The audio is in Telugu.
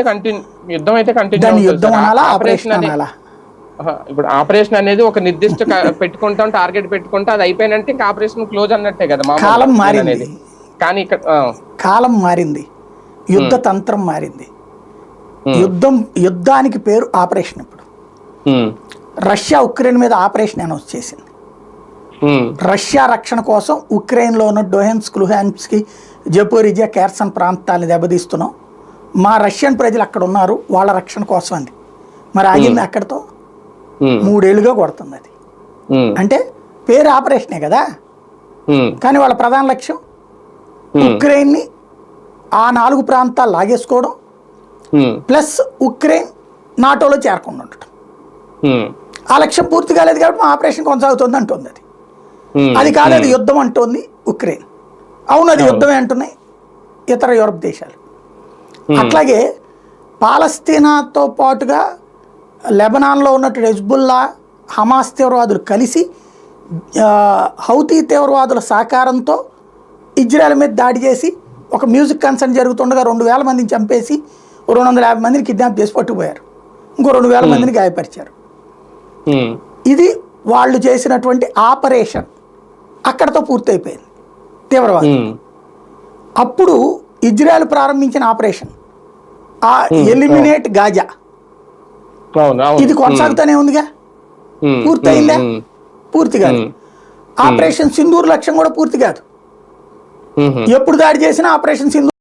అయితే కంటిన్యూ యుద్ధం అయితే కంటిన్యూ దాన్ని యుద్ధం అనాలా? ఆపరేషన్ అనాలా? ఇప్పుడు ఆపరేషన్ అనేది ఒక నిర్దిష్ట పెట్టుకుంటాం టార్గెట్ పెట్టుకుంటే అది అయిపోయినంటే ఇంకా ఆపరేషన్ క్లోజ్ అన్నట్టే కదా కాలం మారింది. కానీ ఇక్కడ కాలం మారింది. యుద్ధ తంత్రం మారింది. యుద్ధం యుద్ధానికి పేరు ఆపరేషన్ ఇప్పుడు. రష్యా ఉక్రెయిన్ మీద ఆపరేషన్ అనౌన్స్ చేసింది. రష్యా రక్షణ కోసం ఉక్రెయిన్లో ఉన్న డొహెన్స్క్ లుహాన్స్కి జపోరిజియా కేర్సన్ ప్రాంతాలను దెబ్బతీస్తున్నాం. మా రష్యన్ ప్రజలు అక్కడ ఉన్నారు వాళ్ళ రక్షణ కోసం అంది. మరి ఆగింది అక్కడితో మూడేళ్ళుగా కొడుతుంది అది. అంటే పేరు ఆపరేషనే కదా? కానీ వాళ్ళ ప్రధాన లక్ష్యం ఉక్రెయిన్ని ఆ నాలుగు ప్రాంతాలు లాగేసుకోవడం ప్లస్ ఉక్రెయిన్ నాటోలో చేరకుండా ఉండటం. ఆ లక్ష్యం పూర్తి కాలేదు కాబట్టి మా ఆపరేషన్ కొనసాగుతుంది అంటుంది అది. అది కాదు అది యుద్ధం అంటోంది ఉక్రెయిన్. అవును అది యుద్ధమే అంటున్నాయి ఇతర యూరప్ దేశాలు. అట్లాగే పాలస్తీనాతో పాటుగా లెబనాన్లో ఉన్నట్టు హెజ్బుల్లా హమాస్ తీవ్రవాదులు కలిసి హౌతీ తీవ్రవాదుల సహకారంతో ఇజ్రాయెల్ మీద దాడి చేసి ఒక మ్యూజిక్ కన్సర్న్ జరుగుతుండగా రెండు వేల మందిని చంపేసి రెండు వందల యాభై మందిని కిడ్నాప్ చేసి పట్టుకుపోయారు. ఇంకో రెండు వేల మందిని గాయపరిచారు. ఉమ్, ఇది వాళ్ళు చేసినటువంటి ఆపరేషన్ అక్కడతో పూర్తయిపోయింది. తీవ్రవాదం. అప్పుడు ఇజ్రాయెల్ ప్రారంభించిన ఆపరేషన్. ఆ ఎలిమినేట్ గాజా. అవును అవును. ఇది కొనసాగుతూనే ఉందిగా? ఉమ్, పూర్తయిందా? పూర్తి కాదు. ఆపరేషన్ సింధూర్ లక్ష్యం కూడా పూర్తి కాదు. ఎప్పుడు దాడి చేసినా ఆపరేషన్ సింధూర్